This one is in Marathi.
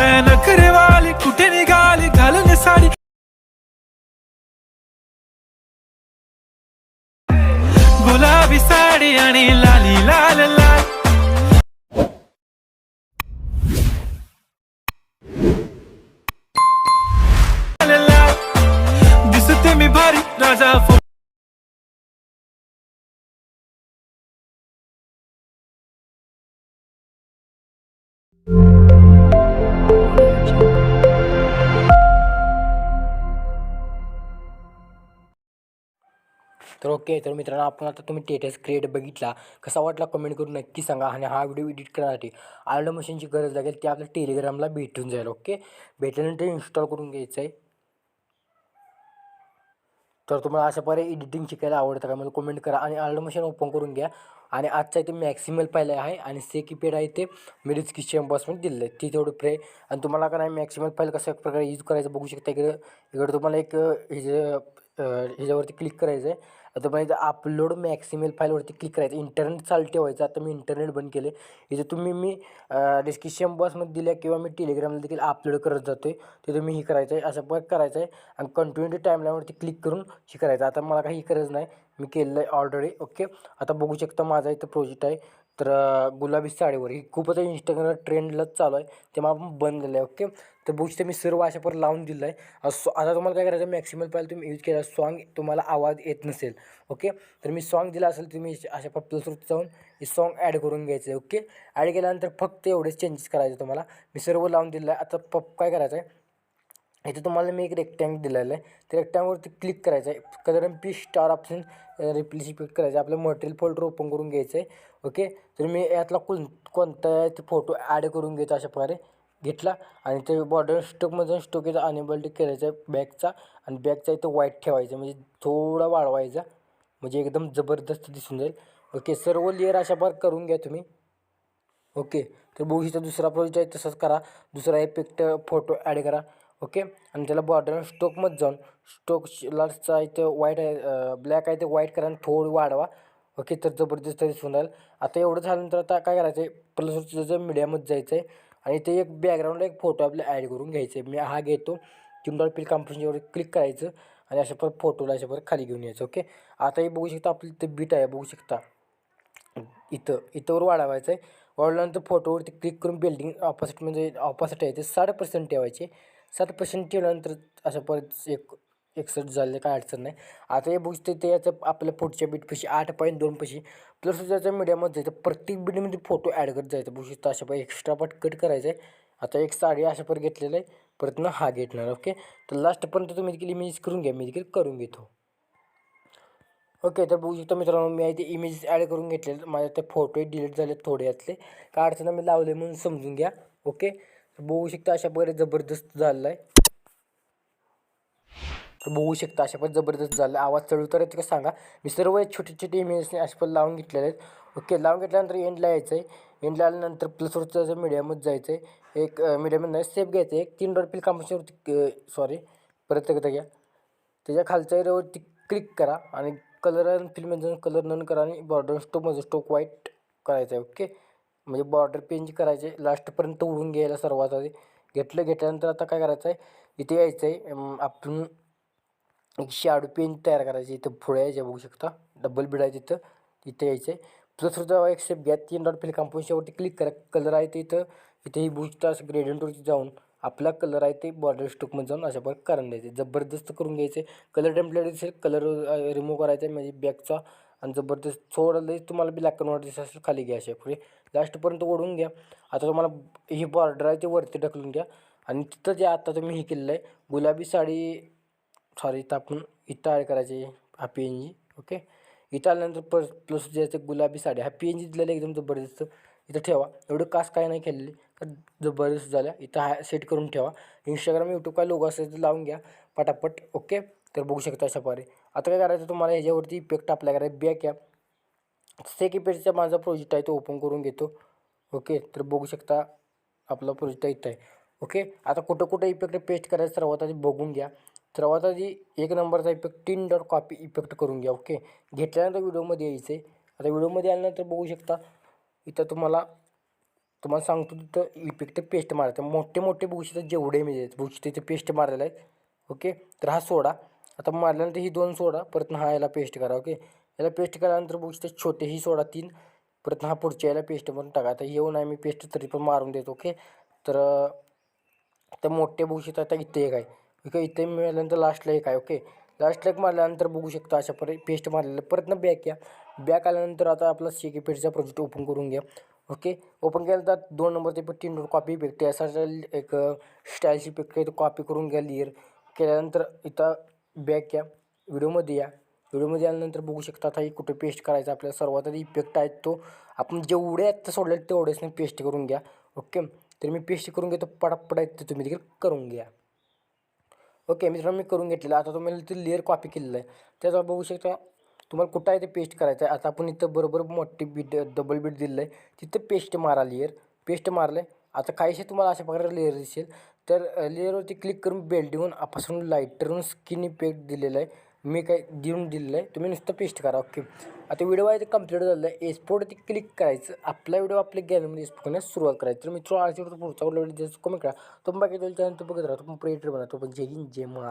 नखरेवाली कुठे निघाली? घालून साडी. गुलाबी साडी आणि लाली ला तर ओके तर मित्रांनो आपण आता तुम्ही टेटस क्रिएट बघितला. कसा वाटला कमेंट करून नक्की सांगा आणि हा व्हिडिओ एडिट करण्यासाठी आर्ड मशीनची गरज लागेल ते आपल्या टेलिग्रामला भेटून जाईल ओके? भेटल्यानंतर इन्स्टॉल करून घ्यायचं आहे तर तुम्हाला अशा प्रकारे एडिटिंग शिकायला आवडतं का? मला कमेंट करा आणि आर्ड मशीन ओपन करून घ्या. आणि आजचा इथे मॅक्सिमल पाहिलं आहे आणि से कीपॅड आहे ते मिरिज किचन बसमध्ये दिलेलं. आहे ती तेवढं फ्रे आणि तुम्हाला का नाही मॅक्सिमल फाईल कशा प्रकारे यूज करायचं बघू शकता इकडे. इकडे तुम्हाला एक ह्याच्या ह्याच्यावरती क्लिक करायचं आहे आता तुम्हाला अपलोड मॅक्सिमल फाईलवरती क्लिक करायचं. इंटरनेट चालू ठेवायचं आता मी इंटरनेट बंद केले इथे तुम्ही मी डिस्क्रिप्शन बॉक्समध्ये दिल्या किंवा मी टेलिग्रामला देखील अपलोड करत जातो आहे ते मी हे करायचं आहे असं पण करायचं आहे. आणि कंटिन्युटी टाईमलाईनवरती क्लिक करून हे करायचं. आता मला काही गरज नाही. मी केलेलं आहे ऑलरेडी ओके आता बघू शकता माझा इथं प्रोजेक्ट आहे. तर गुलाबी साडीवर. ही खूपच इंस्टाग्राम ट्रेंडलाच चालू आहे. ते मग आपण बंद केलं आहे ओके तर बघू मी सर्व अशा पर लावून दिलं आहे आता सो- आता तुम्हाला काय करायचं मॅक्सिमम पाहिजे तुम्ही यूज केला सॉन्ग तुम्हाला आवाज येत नसेल ओके तर मी सॉन्ग दिला असेल तुम्ही अशा पर प्लसवरती जाऊन हे सॉन्ग ॲड करून घ्यायचं आहे ओके ॲड केल्यानंतर फक्त एवढेच चेंजेस करायचे तुम्हाला. मी सर्व लावून दिलं आहे. आता पप काय करायचं आहे? इथे तुम्हाला मी एक रेक्टँग दिलेलं आहे. त्या रेक्टँगवरती क्लिक करायचं आहे. Colour M P star option replace click करायचं आहे. आपलं मटेरियल फोल्डर ओपन करून घ्यायचं आहे ओके तर मी यातला कोण कोणता ते फोटो ॲड करून घ्यायचा अशा प्रकारे घेतला आणि ते बॉर्डर स्टोकमधून स्टोकेचा अनेबल करायचा आहे बॅगचा आणि बॅगचा इथं व्हाईट ठेवायचा. म्हणजे थोडा वाढवायचा. म्हणजे एकदम जबरदस्त दिसून जाईल. ओके सर्व लेअर अशा प्रकारे करून घ्या तुम्ही. ओके तर बघू दुसरा प्रोजेक्ट आहे तसंच करा. दुसरा इफेक्ट फोटो ॲड करा. ओके आणि त्याला बॉर्डर स्टोकमध्ये जाऊन स्टोकलाचा इथं व्हाईट आहे ब्लॅक आहे ते व्हाईट करा आणि थोडं वाढवा. ओके तर जबरदस्त दिसून राहील. आता एवढं झाल्यानंतर आता काय करायचं आहे प्लस जर मीडियामध्ये जायचं आहे आणि ते एक बॅकग्राऊंडला एक फोटो आपल्याला ॲड करून घ्यायचे. मी हा घेतो. किंवा पिल कॉम्पिटिशनवर क्लिक करायचं आणि अशा परत फोटोला अशा परत खाली घेऊन यायचं ओके आता हे बघू शकता आपलं ते बीट आहे. बघू शकता. इथं इथंवर वाढवायचं आहे वाढल्यानंतर फोटोवरती क्लिक करून बिल्डिंग ऑपोजिट म्हणजे ऑपोजिट आहे ते साठ पर्सेंट ठेवायचे. साठ पर्सेंट ठेवल्यानंतर असं परत एक एकसष्ट झाले काय अडचण नाही. आता हे बघते ते याचं आपल्या पुढच्या बीटपाशी आठ पॉईंट दोन पाशी प्लस त्याच्या मीडियामध्ये जायचं प्रत्येक बीटमध्ये फोटो ॲड करत जायचं. बघू शकता अशा पाहिजे एक्स्ट्रा पार्ट कट करायचं आहे आता एक साडी अशा पर घेतलेलं आहे. परत ना हा घेतणार ओके तर लास्टपर्यंत तुम्ही देखील इमेज करून घ्या मी देखील करून घेतो. ओके तर बघू शकता मित्रांनो मी आहे ते इमेजेस ॲड करून घेतले माझे ते फोटो डिलीट झाले थोडे यातले. काय अडचण मी लावले म्हणून समजून घ्या ओके बघू शकता अशा प्रकारे जबरदस्त झालेला आहे तर बघू शकता अशा पण जबरदस्त झालं. आवाज चढू तर येतो का सांगा. मी सर्व छोटे छोटे इमेजने अशा पण लावून घेतलेले आहेत. ओके लावून घेतल्यानंतर एंडला यायचं आहे एंडला आल्यानंतर प्लसवरचं मीडियामध्ये जायचं आहे एक मीडियामध्ये नाही सेफ घ्यायचं आहे एक तीन डॉट पिल कामाच्यावरती सॉरी परत एकदा घ्या. त्याच्या खालच्या एरियावरती क्लिक करा आणि कलर आणि फिल्म जाऊन कलर नन करा आणि बॉर्डर स्टोकमध्ये स्टोक व्हाईट करायचं आहे ओके म्हणजे बॉर्डर म्हणजे पेंज करायचे. लास्टपर्यंत उडून घ्यायला सर्वात आधी घेतलं घेतल्यानंतर आता काय करायचं आहे इथे यायचं आहे. आपण एक शॅडो पेन तयार करायचे इथं पुढे यायच्या बघू शकता. डबल बीड आहे तिथं. इथे यायचं आहे प्लस सुद्धा एक स्टेप घ्या तीन डॉट फिल कंपोजच्यावरती क्लिक करा. कलर आहे ते इथं. इथे ही बूस्ट असं ग्रेडियंटवरती जाऊन आपला कलर आहे ते बॉर्डर स्टोकमध्ये जाऊन अशा प्रकारे करून द्यायचे. जबरदस्त करून घ्यायचे. कलर टेम्पलेट असेल कलर रिमूव्ह करायचा आहे म्हणजे बॅगचा आणि जबरदस्त थोडं लई तुम्हाला ब्लॅक अँड व्हाईट दिसत असेल खाली घ्या अशा पुढे. लास्टपर्यंत ओढून घ्या. आता तुम्हाला ही बॉर्डर आहे ते वरती ढकलून घ्या. आणि तिथं जे आता तुम्ही हे केलेलं आहे गुलाबी साडी सॉरी इथं आपण इथं ॲड करायची हा पी एन जी ओके इथं आल्यानंतर प्लस प्लस ते गुलाबी साडी हा पी एन जी दिलेला एकदम जबरदस्त इथं ठेवा. एवढं कास काय नाही केलेली तर जबरदस्त झाल्या. इथं हा सेट करून ठेवा. इंस्टाग्राम यूट्यूब काय लोगो असेल तर लावून घ्या पटापट ओके तर बघू शकता अशा प्रकारे आता काय करायचं तुम्हाला ह्याच्यावरती इफेक्ट आपल्या करायचं बॅक या. सेक इफेक्टचा माझा प्रोजेक्ट आहे तो ओपन करून घेतो ओके तर बघू शकता आपला प्रोजेक्ट इथं आहे. ओके? आता कुठं कुठं इफेक्ट पेस्ट करायचं सर्वात आधी बघून घ्या. सर्वात आधी एक नंबरचा इफेक्ट तीन डॉट कॉपी इफेक्ट करून घ्या ओके? घेतल्यानंतर व्हिडिओमध्ये यायचं आहे आता व्हिडिओमध्ये आल्यानंतर बघू शकता इथं तुम्हाला तुम्हाला सांगतो तिथं इफेक्ट पेस्ट मारायचं. मोठे मोठे बघू शकता जेवढे म्हणजे बघू शकता इथे पेस्ट मारलेला आहे ओके? तर हा सोडा. आता मारल्यानंतर ही दोन सोडा परत हा याला पेस्ट करा ओके? याला पेस्ट केल्यानंतर बघू शकता छोटे ही सोडा तीन परत हा पुढच्या याला पेस्ट म्हणून टाका. आता येऊन आहे मी पेस्ट तरी पण मारून देतो ओके? तर तर मोठे बघू शकता आता इथे एक आहे. ओके इथे मिळाल्यानंतर लास्टला एक आहे ओके लास्टला एक मारल्यानंतर बघू शकता अशा परत पेस्ट मारलेलं परत ना बॅक या. बॅक आल्यानंतर आता आपला सी के पेटचा प्रोजेक्ट ओपन करून घ्या ओके ओपन केलं तर दोन नंबर ते पण तीन नंबर कॉपी भेटते. असा एक स्टाईलची इफेक्ट आहे कॉपी करून घ्या लिअर केल्यानंतर इथं बॅक या. व्हिडिओमध्ये या. व्हिडिओमध्ये आल्यानंतर बघू शकता आता हे कुठे पेस्ट करायचं आपल्याला सर्वात आधी इफेक्ट आहेत तो. आपण जेवढे आत्ता सोडले तेवढेच नाही पेस्ट करून घ्या ओके तर मी पेस्ट करून घेतो पडापडा आहेत ते तुम्ही देखील करून घ्या. ओके मित्रांनो मी करून घेतलेलं आता तुम्हाला ते लेअर कॉपी केलेलं आहे. त्याचा बघू शकता तुम्हाला कुठं आहे ते पेस्ट करायचं आहे? आता आपण इथं बरोबर मोठी बीट डबल बीट दिलेलं आहे. तिथं पेस्ट मारा लेअर पेस्ट मारलं आहे आता काहीसे तुम्हाला अशा प्रकारे लेअर दिसेल. तर लेअरवरती क्लिक करून बेल्ट देऊन आपण लाईटरहून स्किन इफेक्ट दिलेलं आहे. मी काय देऊन दिलेलं आहे तुम्ही नुसतं पेस्ट करा ओके आता व्हिडिओ आहे ते कंप्लीट झालेलं आहे एक्सपोर्टवरती क्लिक करायचं. आपला व्हिडिओ आपल्या गॅलरीमध्ये एक्सपोर्ट करण्यास सुरुवात करायची. तर मित्र आज पुढचा व्हिडिओ कमी करा. तुम्ही बाकी चॅनल बघत राहा. तुम्ही प्रेटर बना. तो पण जय हिंद जय महा